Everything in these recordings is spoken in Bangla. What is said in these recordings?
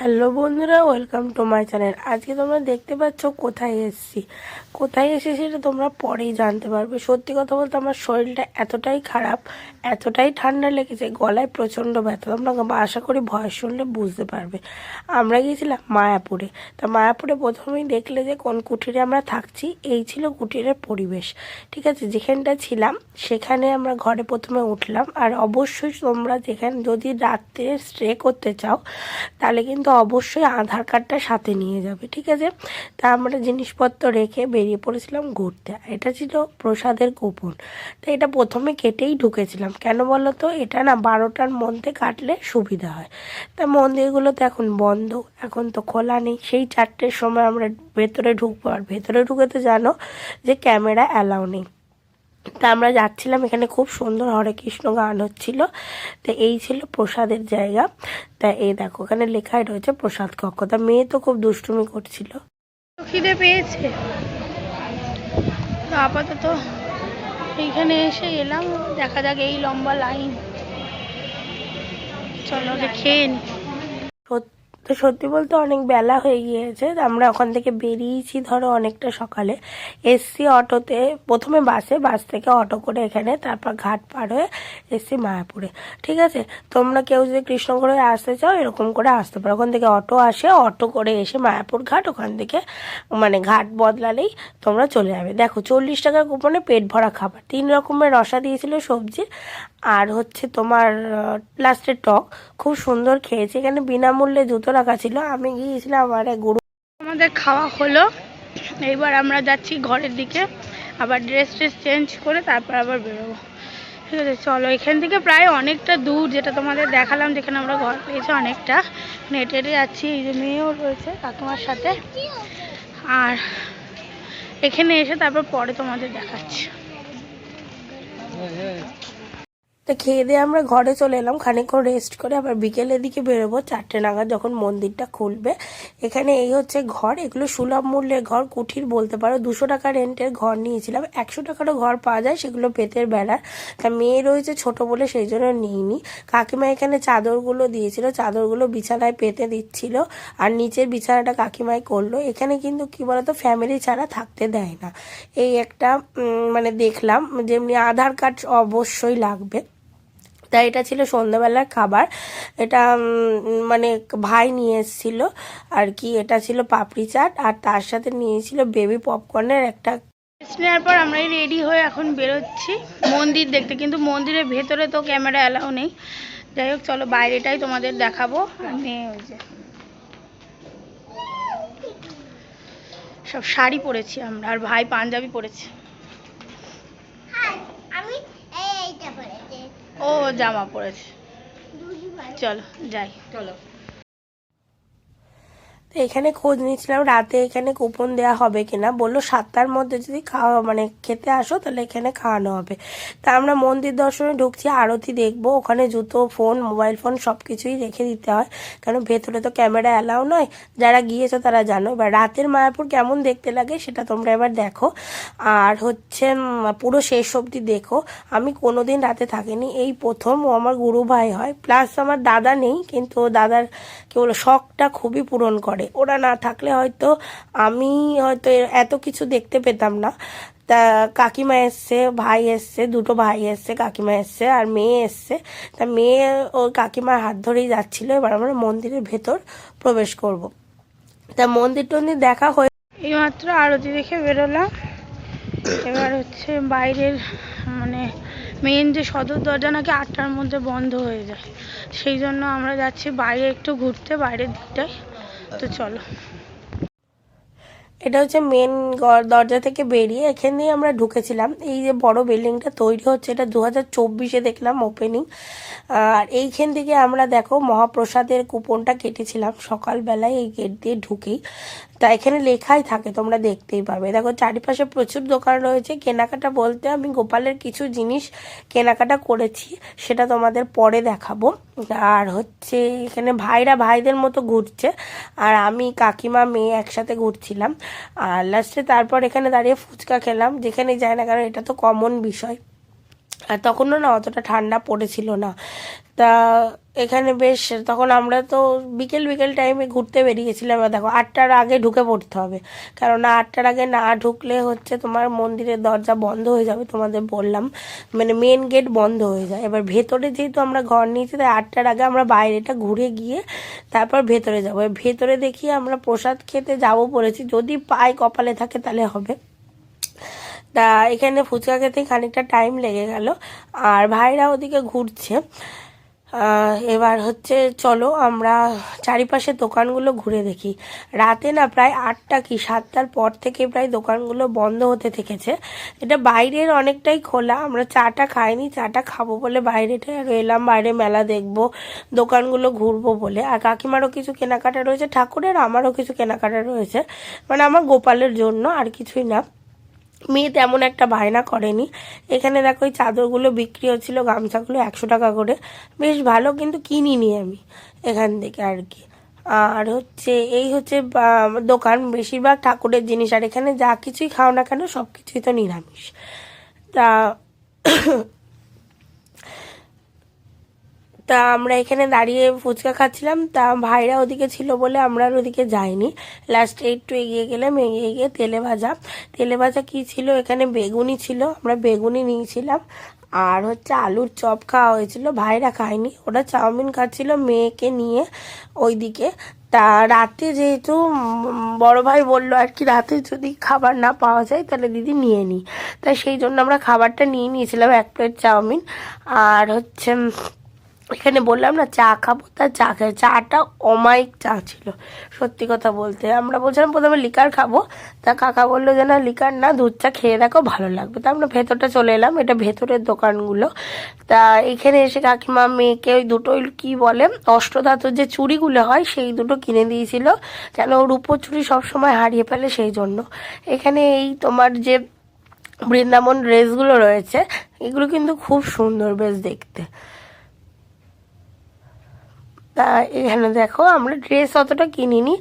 হ্যালো বন্ধুরা, ওয়েলকাম টু মাই চ্যানেল। আজকে তোমরা দেখতে পাচ্ছ কোথায় এসেছি। কোথায় এসে সেটা তোমরা পরেই জানতে পারবে। সত্যি কথা বলতে আমার শরীরটা এতটাই খারাপ, এতটাই ঠান্ডা লেগেছে, গলায় প্রচণ্ড ব্যথা। তোমরা আশা করি ভয় শুনলে বুঝতে পারবে। আমরা গিয়েছিলাম মায়াপুরে। তা মায়াপুরে প্রথমেই দেখলে যে, কোন কুটিরে আমরা থাকছি, এই ছিল কুটিরের পরিবেশ। ঠিক আছে, যেখানটা ছিলাম, সেখানে আমরা ঘরে প্রথমে উঠলাম। আর অবশ্যই তোমরা যেখানে, যদি রাত্রে স্টে করতে চাও, তাহলে কিন্তু অবশ্যই আধার কার্ডটা সাথে নিয়ে যাবে, ঠিক আছে? তা আমরা জিনিসপত্র রেখে বেরিয়ে পড়েছিলাম ঘুরতে এটা ছিল প্রসাদের কুপন তো এটা প্রথমে কেটেই ঢুকেছিলাম, কেন বলো তো? এটা না বারোটার মধ্যে কাটলে সুবিধা হয়। তা মন্দিরগুলো তো এখন বন্ধ, এখন তো খোলা নেই, সেই চারটের সময় আমরা ভেতরে ঢুকবো। আর ভেতরে ঢুকে তো জানো যে ক্যামেরা অ্যালাউ নেই। তা আমরা যাচ্ছিলাম এখানে খুব সুন্দর হরে কৃষ্ণ গান হচ্ছিল। তো এই ছিল প্রসাদের জায়গা। তা এই দেখো ওখানে লেখাই রয়েছে প্রসাদ কক্ষ। তা মেয়ে তো খুব দুষ্টুমি করছিল। খিদে পেয়েছে। আপাতত এইখানে এসে এলাম দেখা যাক এই লম্বা লাইন। চলো খেয়ে নি। তো সত্যি বলতে অনেক বেলা হয়ে গিয়েছে আমরা ওখান থেকে বেরিয়েছি ধরো অনেকটা সকালে। এসছি অটোতে, প্রথমে বাসে, বাস থেকে অটো করে এখানে, তারপর ঘাট পার হয়ে এসছি মায়াপুরে। ঠিক আছে? তোমরা কেউ যদি কৃষ্ণগড়ে আসতে চাও, এরকম করে আসতে পারো। ওখান থেকে অটো আসে, অটো করে এসে মায়াপুর ঘাট, ওখান থেকে মানে ঘাট বদলালেই তোমরা চলে যাবে। দেখো, চল্লিশ টাকার কুপনে পেট ভরা খাবার। তিন রকমের রসা দিয়েছিল সবজি আর হচ্ছে তোমার লাস্টের টক খুব সুন্দর খেয়েছে। এখানে বিনামূল্যে জুতো রাখা ছিল। আমি গিয়েছিলাম আমার এক গুরু আমাদের খাওয়া হলো। এইবার আমরা যাচ্ছি ঘরের দিকে। আবার ড্রেস ট্রেস চেঞ্জ করে তারপর আবার বেরোবো। ঠিক আছে চলো। এখান থেকে প্রায় অনেকটা দূর যেটা তোমাদের দেখালাম যেখানে আমরা ঘর পেয়েছি অনেকটা। হেঁটে হেঁটে যাচ্ছি। এই যে মেয়েও রয়েছে কাকিমার সাথে। আর এখানে এসে তারপর পরে তোমাদের দেখাচ্ছি। তো খেয়ে দিয়ে আমরা ঘরে চলে এলাম। খানিকক্ষণ রেস্ট করে আবার বিকেলের দিকে বেরোবো। চারটে নাগাদ যখন মন্দিরটা খুলবে, এখানে এই হচ্ছে ঘর। এগুলো সুলভ মূল্যের ঘর, কুঠির বলতে পারো। দুশো টাকা রেন্টের ঘর নিয়েছিলাম। একশো টাকারও ঘর পাওয়া যায়, সেগুলো পেতের বেড়ার তা মেয়ে রয়েছে ছোট বলে সেই জন্য নিইনি। কাকিমা এখানে চাদরগুলো দিয়েছিল। চাদরগুলো বিছানায় পেতে দিচ্ছিল। আর নিচের বিছানাটা কাকিমাই করল। এখানে কিন্তু কি বলতো ফ্যামিলি ছাড়া থাকতে দেয় না। এই একটা মানে দেখলাম, যেমনি আধার কার্ড অবশ্যই লাগবে। তাই এটা ছিল সন্ধ্যাবেলার খাবার। এটা মানে ভাই নিয়ে এসেছিল। আর কি, এটা ছিল পাপড়ি চাট। আর তার সাথে নিয়েছিল বেবি পপকর্নের একটা নেওয়ার পর আমরা রেডি হয়ে এখন বেরোচ্ছি। মন্দির দেখতে, কিন্তু মন্দিরের ভেতরে তো ক্যামেরা অ্যালাউ নেই। যাই হোক, চলো বাইরেটাই তোমাদের দেখাবো। আর মেয়ে ওই যে সব শাড়ি পরেছি আমরা, আর ভাই পাঞ্জাবি পরেছে আমি এইটা পড়েছি ও জামা পরেছে। চলো যাই। চলো। তো এখানে খোঁজ নিয়েছিলাম, রাতে এখানে কুপন দেওয়া হবে কিনা। বলল সাতটার মধ্যে যদি খাওয়া মানে খেতে আসো, তাহলে এখানে খাওয়ানো হবে। তা আমরা মন্দির দর্শনে ঢুকছি, আরতি দেখব। ওখানে জুতো, ফোন, মোবাইল ফোন সব কিছুই রেখে দিতে হয়। কারণ ভেতরে তো ক্যামেরা অ্যালাউ নয়। যারা গিয়েছো তারা জানো। এবার রাতের মায়াপুর কেমন দেখতে লাগে সেটা তোমরা এবার দেখো। আর হচ্ছে পুরো শেষ অবধি দেখো। আমি কোনোদিন রাতে থাকিনি। এই প্রথম ও আমার গুরু ভাই হয়। প্লাস আমার দাদা নেই, কিন্তু দাদার কি বলো শখটা খুবই পূরণ করে। ওরা না থাকলে হয়তো আমি হয়তো এত কিছু দেখতে পেতাম না। তা কাকিমা এসছে, ভাই এসছে, দুটো ভাই এসছে, কাকিমা এসছে আর মেয়ে এসছে। তা মেয়ে ও কাকিমার হাত ধরেই যাচ্ছিল, এবার আমরা মন্দিরের ভেতর প্রবেশ করব। তা মন্দির টন্দির দেখা হয়ে এইমাত্র আরতি দেখে বেরোলাম। এবার হচ্ছে বাইরের মানে মেন যে সদর দরজা নাকি আটটার মধ্যে বন্ধ হয়ে যায়। সেই জন্য আমরা যাচ্ছি বাইরে একটু ঘুরতে, বাইরের দিকটায়। তো চলো। এটা হচ্ছে মেন দরজা থেকে বেরিয়ে এখান দিয়ে আমরা ঢুকেছিলাম। এই যে বড় বিল্ডিংটা তৈরি হচ্ছে, এটা দু হাজার চব্বিশে দেখলাম ওপেনিং আর এইখান থেকে আমরা দেখো মহাপ্রসাদের কুপনটা কেটেছিলাম। সকালবেলায় এই গেট দিয়ে ঢুকেই। তা এখানে লেখাই থাকে, তোমরা দেখতেই পাবে। দেখো, চারিপাশে প্রচুর দোকান রয়েছে। কেনাকাটা বলতে আমি গোপালের কিছু জিনিস কেনাকাটা করেছি, সেটা তোমাদের পরে দেখাবো। আর হচ্ছে এখানে ভাইরা ভাইদের মতো ঘুরছে, আর আমি কাকিমা মেয়ে একসাথে ঘুরছিলাম। আর লাস্টে তারপর এখানে দাঁড়িয়ে ফুচকা খেলাম, যেখানে যায় না কারণ এটা তো কমন বিষয়। আর তখনও না অতটা ঠান্ডা পড়েছিল না। তা এখানে বেশ, তখন আমরা তো বিকেল বিকেল টাইমে ঘুরতে বেরিয়েছিলাম। দেখো, আটটার আগে ঢুকে পড়তে হবে। কেননা আটটার আগে না ঢুকলে হচ্ছে তোমার মন্দিরের দরজা বন্ধ হয়ে যাবে তোমাদের বললাম। মানে মেন গেট বন্ধ হয়ে যায়। এবার ভেতরে যেহেতু আমরা ঘর নিয়েছি, তাই আটটার আগে আমরা বাইরেটা ঘুরে গিয়ে তারপর ভেতরে যাব। ভেতরে দেখি আমরা প্রসাদ খেতে যাব বলেছি। যদি পাই কপালে থাকে তাহলে হবে। তা এখানে ফুচকা খেতে খানিকটা টাইম লেগে গেল। আর ভাইরা ওদিকে ঘুরছে। এবার হচ্ছে চলো আমরা চারিপাশে দোকানগুলো ঘুরে দেখি। রাতে না প্রায় আটটা কি সাতটার পর থেকে প্রায় দোকানগুলো বন্ধ হতে থেকেছে। এটা বাইরের অনেকটাই খোলা। আমরা চাটা খাইনি, চাটা খাব বলে বাইরেটা এলাম, বাইরে মেলা দেখব, দোকানগুলো ঘুরবো বলে। আর কাকিমারও কিছু কেনাকাটা রয়েছে, ঠাকুরের আমারও কিছু কেনাকাটা রয়েছে। মানে আমার গোপালের জন্য আর কিছুই না। মেয়ে তেমন একটা বায়না করেনি। এখানে দেখো ওই চাদরগুলো বিক্রি হচ্ছিল, গামছাগুলো একশো টাকা করে। বেশ ভালো, কিন্তু কিনিনি আমি এখান থেকে আর কি। আর হচ্ছে, এই হচ্ছে দোকান বেশিরভাগ ঠাকুরের জিনিস। আর এখানে যা কিছুই খাও না কেন সব কিছুই তো নিরামিষ। তা তা আমরা এখানে দাঁড়িয়ে ফুচকা খাচ্ছিলাম। তা ভাইরা ওদিকে ছিল বলে আমরা আর ওদিকে যাইনি। লাস্টে একটু এগিয়ে গেলাম, এগিয়ে গিয়ে তেলে ভাজা। তেলে ভাজা কী ছিল? এখানে বেগুনি ছিল, আমরা বেগুনি নিয়েছিলাম। আর হচ্ছে আলুর চপ খাওয়া হয়েছিল, ভাইরা খায়নি। ওরা চাউমিন খাচ্ছিল মেয়েকে নিয়ে ওইদিকে। তা রাতে যেহেতু বড় ভাই বলল আর কি, রাতে যদি খাবার না পাওয়া যায় তাহলে দিদি নিয়ে নিই তাই সেই জন্য আমরা খাবারটা নিয়ে নিয়েছিলাম এক প্লেট চাউমিন। আর হচ্ছে এখানে বললাম না, চা খাব, তা চা খাই চাটা অমায়িক চা ছিল। সত্যি কথা বলতে, আমরা বলছিলাম প্রথমে লিকার খাব। তা কাকা বলল যে, না, লিকার না, দুধ চা খেয়ে দেখো, ভালো লাগবে। তা আমরা ভেতরটা চলে এলাম, এটা ভেতরের দোকানগুলো। তা এখানে এসে কাকিমা মেয়েকে ওই দুটো কী বলে, অষ্টধাতুর যে চুড়িগুলো হয়, সেই দুটো কিনে দিয়েছিল কেন রূপোর চুড়ি সবসময় হারিয়ে ফেলে সেই জন্য। এখানে এই তোমার যে বৃন্দাবন ড্রেসগুলো রয়েছে, এগুলো কিন্তু খুব সুন্দর বেশ দেখতে। তা এখানে দেখো, আমরা ড্রেস অতটা কিনিনি।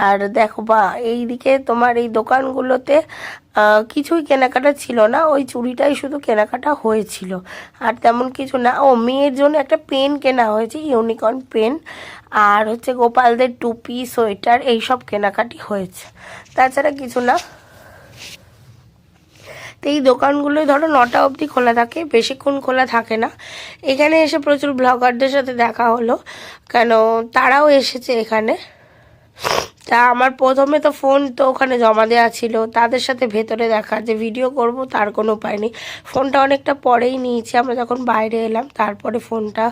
আর দেখো বা, এইদিকে তোমার এই দোকানগুলোতে কিছুই কেনাকাটা ছিল না। ওই চুড়িটাই শুধু কেনাকাটা হয়েছিল। আর তেমন কিছু না। ও, মেয়ের জন্য একটা পেন কেনা হয়েছে, ইউনিকর্ন পেন। আর হচ্ছে গোপালদের টুপি, সোয়েটার, এইসব কেনাকাটি হয়েছে। তাছাড়া কিছু না। তো এই দোকানগুলোই ধরো নটা অবধি খোলা থাকে, বেশিক্ষণ খোলা থাকে না। এখানে এসে প্রচুর ব্লগারদের সাথে দেখা হলো। কেন? তারাও এসেছে এখানে। তা আমার প্রথমে তো ফোন তো ওখানে জমা দেওয়া ছিল, তাদের সাথে ভেতরে দেখা, যে ভিডিও করব তার কোনো উপায় নেই। ফোনটা অনেকটা পরেই নিয়েছি, আমরা যখন বাইরে এলাম, তারপরে ফোনটা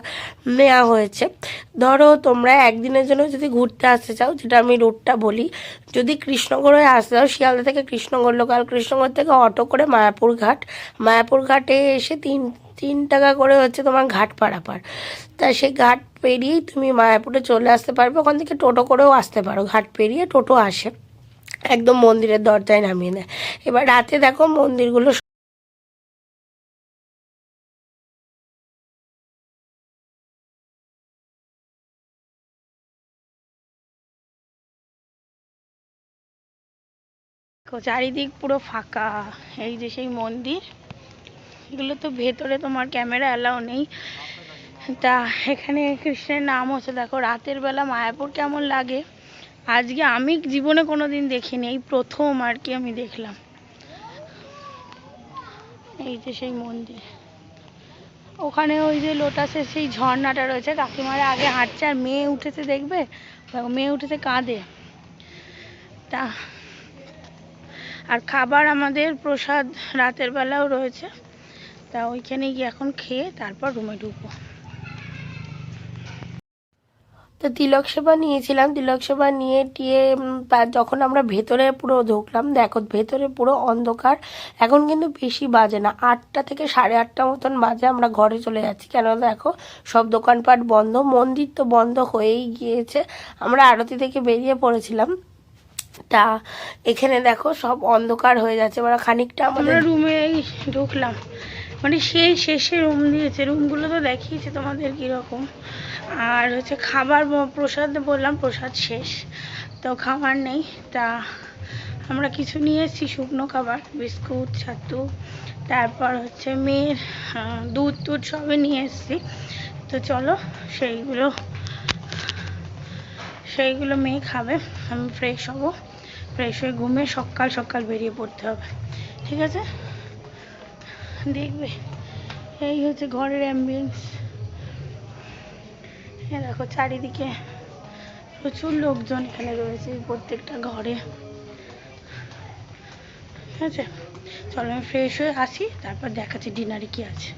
নেওয়া হয়েছে। ধরো তোমরা একদিনের জন্য যদি ঘুরতে আসতে চাও, যেটা আমি রুটটা বলি, যদি কৃষ্ণগড় হয়ে আসতে চাও, শিয়ালদা থেকে কৃষ্ণগড় লোকাল কৃষ্ণগড় থেকে অটো করে মায়াপুর ঘাট। মায়াপুর ঘাটে এসে তিন তিন টাকা করে হচ্ছে তোমার ঘাট পারাপার। তা সেই ঘাট পেরিয়েই তুমি মায়াপুরে চলে আসতে পারবে, ওখান থেকে টোটো করেও আসতে পারো। ঘাট পেরিয়ে টোটো আসে, একদম মন্দিরের দরজায় নামিয়ে নেয়। এবার রাতে দেখো মন্দিরগুলো চারিদিক পুরো ফাঁকা, এই যে সেই মন্দির। এগুলো তো ভেতরে তোমার ক্যামেরা অ্যালাউ নেই। তা এখানে কৃষ্ণের নাম হচ্ছে, দেখো, রাতের বেলা মায়াপুর কেমন লাগে? আজকে আমি জীবনে কোনো দিন দেখিনি, এই প্রথম আর কি আমি দেখলাম। এই যে সেই মন্দির। ওখানে ওই যে লোটাসের সেই ঝর্ণাটা রয়েছে, কাকিমারা আগে হাঁটছে আর মেয়ে উঠেছে দেখবে? দেখো, মেয়ে উঠেছে কাঁদে তা, আর খাবার আমাদের প্রসাদ রাতের বেলাও রয়েছে। তা ওইখানে গিয়ে এখন খেয়ে তারপর রুমে ঢুকবো। তো তিলক সেবা নিয়েছিলাম। তিলক সেবা নিয়ে টিয়ে যখন আমরা ভেতরে পুরো ঢুকলাম দেখো ভেতরে পুরো অন্ধকার। এখন কিন্তু বেশি বাজে না। আটটা থেকে সাড়ে আটটা মতন বাজে আমরা ঘরে চলে যাচ্ছি। কেন দেখো সব দোকানপাট বন্ধ মন্দির তো বন্ধ হয়েই গিয়েছে। আমরা আরতি থেকে বেরিয়ে পড়েছিলাম। তা এখানে দেখো সব অন্ধকার হয়ে যাচ্ছে। মানে খানিকটা আমরা আমাদের রুমে ঢুকলাম। মানে সেই শেষে রুম দিয়েছে। রুমগুলো তো দেখিয়েছে তোমাদের কীরকম। আর হচ্ছে খাবার প্রসাদ বললাম, প্রসাদ শেষ। তো খাবার নেই। তা আমরা কিছু নিয়ে এসেছি, শুকনো খাবার, বিস্কুট, ছাতু। তারপর হচ্ছে মেয়ের দুধ টুধ সবই নিয়ে এসেছি। তো চলো, সেইগুলো সেইগুলো মেয়ে খাবে। আমি ফ্রেশ হব। ফ্রেশ হয়ে ঘুমিয়ে সকাল সকাল বেরিয়ে পড়তে হবে। ঠিক আছে? দেখবে। এই হচ্ছে ঘরের অ্যাম্বিয়েন্স এ দেখো, চারিদিকে প্রচুর লোকজন এখানে রয়েছে প্রত্যেকটা ঘরে। ঠিক আছে? চলো আমি ফ্রেশ হয়ে আসি, তারপর দেখাচ্ছি ডিনারে কি আছে।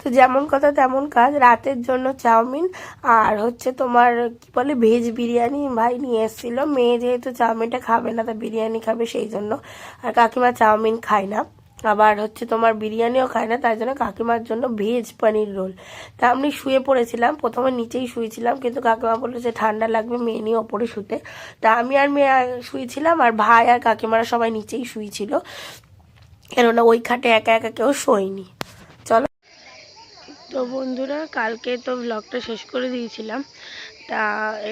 তো যেমন কথা তেমন কাজ, রাতের জন্য চাউমিন আর হচ্ছে তোমার কি বলে ভেজ বিরিয়ানি ভাই নিয়ে এসেছিল। মেয়ে যেহেতু চাউমিনটা খাবে না, তা বিরিয়ানি খাবে সেই জন্য। আর কাকিমা চাউমিন খায় না। আবার হচ্ছে তোমার বিরিয়ানিও খায় না তাই জন্য কাকিমার জন্য ভেজ পানির রোল তা আমি শুয়ে পড়েছিলাম, প্রথমে নিচেই শুয়েছিলাম, কিন্তু কাকিমা বলল যে ঠান্ডা লাগবে, মেয়ে নিয়ে ওপরে শুতে। তা আমি আর মেয়ে শুয়েছিলাম, আর ভাই আর কাকিমারা সবাই নিচেই শুয়েছিল। কেননা ওই খাটে একা একা কেউ শোয়নি। চলো। তো বন্ধুরা, কালকে তো ব্লগটা শেষ করে দিয়েছিলাম। তা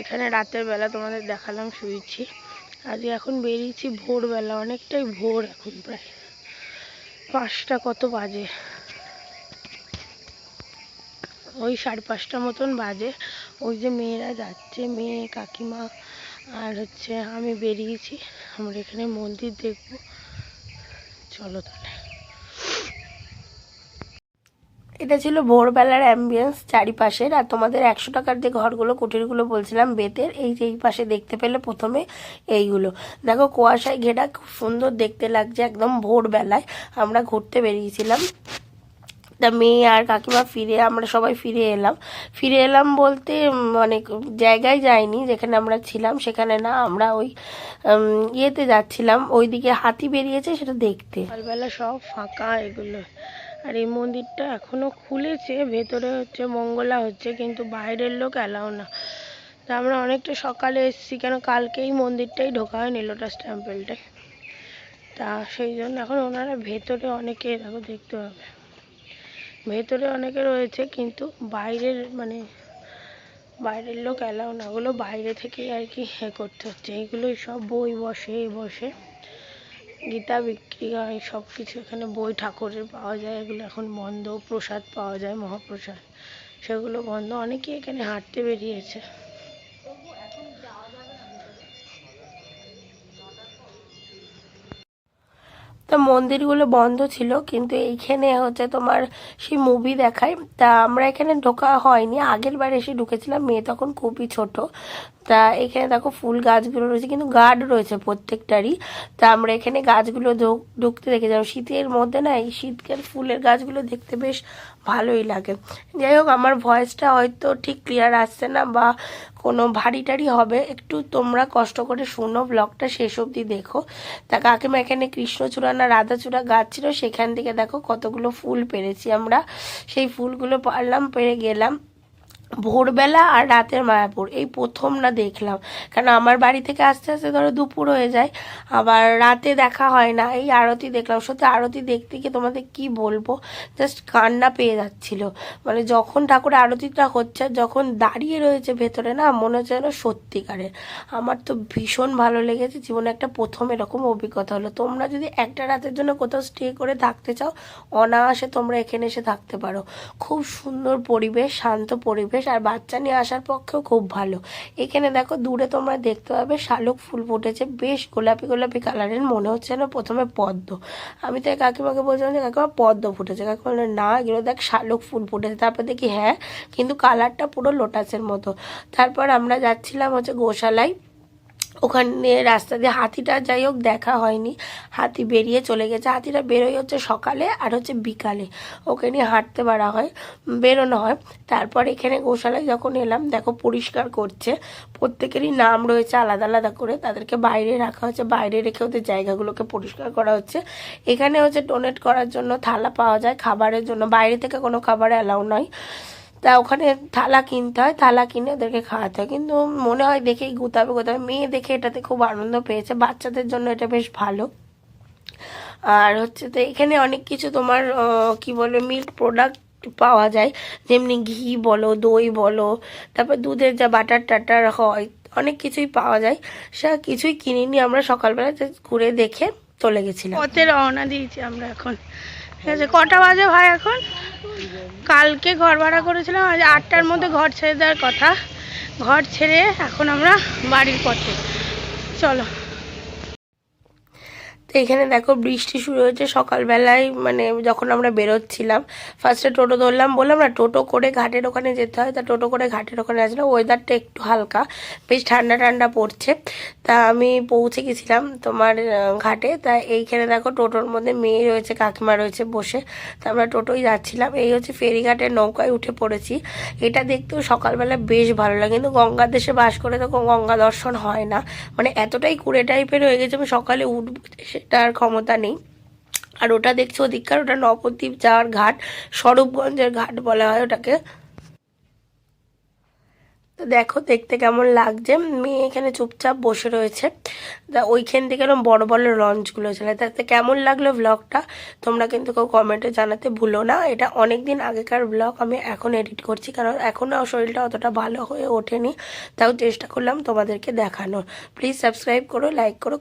এখানে রাতের বেলা তোমাদের দেখালাম, শুয়েছি। আজ এখন বেরিয়েছি ভোরবেলা, অনেকটাই ভোর এখন প্রায়। পাঁচটা কত বাজে? ওই সাড়ে পাঁচটা মতন বাজে। ওই যে মেয়েরা যাচ্ছে, মেয়ে, কাকিমা, আর হচ্ছে আমি বেরিয়েছি। আমরা এখানে মন্দির দেখব। চলো তাহলে। এটা ছিল ভোরবেলার অ্যাম্বিয়েন্স চারিপাশের। আর তোমাদের একশো টাকার যে ঘরগুলো কুটিরগুলো বলছিলাম বেতের এই যে এই পাশে দেখতে পেলে প্রথমে এইগুলো। দেখো কুয়াশায় ঘেরা খুব সুন্দর দেখতে লাগছে একদম ভোরবেলায়। আমরা ঘুরতে বেরিয়েছিলাম। তা মেয়ে আর কাকিমা ফিরে আমরা সবাই ফিরে এলাম। ফিরে এলাম বলতে উম, মানে জায়গায় যাইনি যেখানে আমরা ছিলাম সেখানে না আমরা ওই ইয়েতে যাচ্ছিলাম। ওইদিকে হাতি বেরিয়েছে সেটা দেখতে। সকালবেলা সব ফাঁকা এগুলো। আর এই মন্দিরটা এখনও খুলেছে, ভেতরে হচ্ছে মঙ্গলা হচ্ছে, কিন্তু বাইরের লোক অ্যালাউ না। তা আমরা অনেকটা সকালে এসেছি, কেন কালকে এই মন্দিরটাই ঢোকা হয়নি লোটাস টেম্পলটায় তা সেই জন্য এখন ওনারা ভেতরে অনেকে, দেখো দেখতে পাবে ভেতরে অনেকে রয়েছে, কিন্তু বাইরের মানে বাইরের লোক অ্যালাউ না। ওগুলো বাইরে থেকেই আর কি করতে হচ্ছে। এইগুলোই সব বই বসে এ বসে। গীতা বিক্রি হয় সব কিছু এখানে বই ঠাকুরের পাওয়া যায়, এগুলো এখন বন্ধ, প্রসাদ পাওয়া যায়, মহাপ্রসাদ, সেগুলো বন্ধ, অনেকেই এখানে হাঁটতে বেরিয়েছে। তা মন্দিরগুলো বন্ধ ছিল, কিন্তু এইখানে হচ্ছে তোমার সেই মুভি দেখায়, তা আমরা এখানে ঢোকা হয়নি, আগের বার এসে ঢুকেছিলাম, মেয়ে তখন খুবই ছোট তা এখানে দেখো ফুল গাছগুলো রয়েছে, কিন্তু গার্ড রয়েছে প্রত্যেকটারই। তা আমরা এখানে গাছগুলো ঢুক- ঢুকতে দেখেছিলাম শীতের মধ্যে না, এই শীতকাল ফুলের গাছগুলো দেখতে বেশ ভালোই লাগে। যাই হোক, আমার ভয়েসটা হয়তো ঠিক ক্লিয়ার আসছে না বা কোনো ভারী টারি হবে। একটু তোমরা কষ্ট করে শুনো, ব্লগটা শেষ অবধি দেখো। তা কাকিমা এখানে কৃষ্ণচূড়া না রাধাচূড়া গাছ ছিল, সেখান থেকে দেখো কতগুলো ফুল পেরেছি আমরা। সেই ফুলগুলো পারলাম, পেরে গেলাম। ভোরবেলা আর রাতের মায়াপুর। এই প্রথম না দেখলাম। কারণ আমার বাড়ি থেকে আস্তে আস্তে ধরো দুপুর হয়ে যায়, আবার রাতে দেখা হয় না। এই আরতি দেখলাম। সত্যি আরতি দেখতে গিয়ে তোমাদের কি বলব? জাস্ট কান্না পেয়ে যাচ্ছিল। মানে যখন ঠাকুরের আরতিটা হচ্ছে, যখন দাঁড়িয়ে রয়েছে ভেতরে না, মনে হচ্ছে যেন সত্যিকারের। আমার তো ভীষণ ভালো লেগেছে। জীবনে একটা প্রথম এরকম অভিজ্ঞতা হলো। তোমরা যদি একটা রাতের জন্য কোথাও স্টে করে থাকতে চাও, অনায়াসে তোমরা এখানে এসে থাকতে পারো। খুব সুন্দর পরিবেশ, শান্ত পরিবেশ। আর বাচ্চা নিয়ে আসার পক্ষেও খুব ভালো। এখানে দেখো, দূরে তোমরা দেখতে পাবে শালুক ফুল ফুটেছে, বেশ গোলাপি গোলাপি কালারের, মনে হচ্ছে না প্রথমে পদ্ম। আমি তাই কাকিমাকে বলছিলাম যে, কাকিমা, পদ্ম ফুটেছে। কাকিমা বলল, না, এগুলো দেখ, শালুক ফুল ফুটেছে। তারপর দেখি হ্যাঁ কিন্তু কালারটা পুরো লোটাসের মতো। তারপর আমরা যাচ্ছিলাম হচ্ছে গোশালায়। ওখানে রাস্তা দিয়ে হাতিটা যাই হোক দেখা হয়নি। হাতি বেরিয়ে চলে গেছে। হাতিটা বেরোয় হচ্ছে সকালে আর হচ্ছে বিকালে। ওকে নিয়ে হাঁটতে বাড়া হয়, বেরোনো হয়। তারপর এখানে গোশালায় যখন এলাম, দেখো পরিষ্কার করছে। প্রত্যেকেরই নাম রয়েছে আলাদা আলাদা করে। তাদেরকে বাইরে রাখা হচ্ছে। বাইরে রেখে ওদের জায়গাগুলোকে পরিষ্কার করা হচ্ছে। এখানে হচ্ছে ডোনেট করার জন্য থালা পাওয়া যায়, খাবারের জন্য। বাইরে থেকে কোনো খাবার অ্যালাউ নয় তা ওখানে থালা কিনতে হয়, থালা কিনে ওদেরকে খাওয়াতে হয়। কিন্তু মনে হয় দেখেই গুতাবে গুতাবে মেয়ে দেখে এটাতে খুব আনন্দ পেয়েছে। বাচ্চাদের জন্য এটা বেশ ভালো। আর হচ্ছে তো এখানে অনেক কিছু তোমার কি বলে, মিল্ক প্রোডাক্ট পাওয়া যায়। যেমনি ঘি বলো, দই বলো, তারপর দুধের যা বাটার টাটার হয়, অনেক কিছুই পাওয়া যায়। সে কিছুই কিনিনি আমরা সকালবেলা ঘুরে দেখে চলে গেছিলাম। পথে রওনা দিয়েছি আমরা এখন। ঠিক আছে, কটা বাজে ভাই এখন? কালকে ঘর ভাড়া করেছিলাম, আজ আটটার মধ্যে ঘর ছেড়ে দেওয়ার কথা। ঘর ছেড়ে এখন আমরা বাড়ির পথে। চলো। এখানে দেখো বৃষ্টি শুরু হয়েছে সকালবেলায় মানে যখন আমরা বেরোচ্ছিলাম ফার্স্টে টোটো ধরলাম, বললাম, না, টোটো করে ঘাটের ওখানে যেতে হয়। তা টোটো করে ঘাটের ওখানে আসলাম ওয়েদারটা একটু হালকা, বেশ ঠান্ডা ঠান্ডা পড়ছে। তা আমি পৌঁছে গেছিলাম তোমার ঘাটে। তা এইখানে দেখো টোটোর মধ্যে মেয়ে রয়েছে, কাকিমা রয়েছে বসে। তা আমরা টোটোই যাচ্ছিলাম। এই হচ্ছে ফেরিঘাটের নৌকায় উঠে পড়েছি। এটা দেখতেও সকালবেলা বেশ ভালো লাগে। কিন্তু গঙ্গার দেশে বাস করে তো গঙ্গা দর্শন হয় না। মানে এতটাই কুড়ে টাইপের হয়ে গেছে, আমি সকালে উঠবো আর ক্ষমতা নেই। আর ওটা দেখছ ওদিককার, ওটা নবদ্বীপ যাওয়ার ঘাট, স্বরূপগঞ্জের ঘাট বলা হয় ওটাকে। তো দেখো দেখতে কেমন লাগছে। মেয়ে এখানে চুপচাপ বসে রয়েছে। তা ওইখান থেকে এরকম বড় বড় লঞ্চগুলো চলে। তাতে কেমন লাগল ব্লগটা তোমরা কিন্তু কেউ কমেন্টে জানাতে ভুলো না। এটা অনেক দিন আগেকার ব্লগ আমি এখন এডিট করছি। কারণ এখনও শরীরটা অতটা ভালো হয়ে ওঠেনি। তাও চেষ্টা করলাম তোমাদেরকে দেখানোর। প্লিজ সাবস্ক্রাইব করো লাইক করো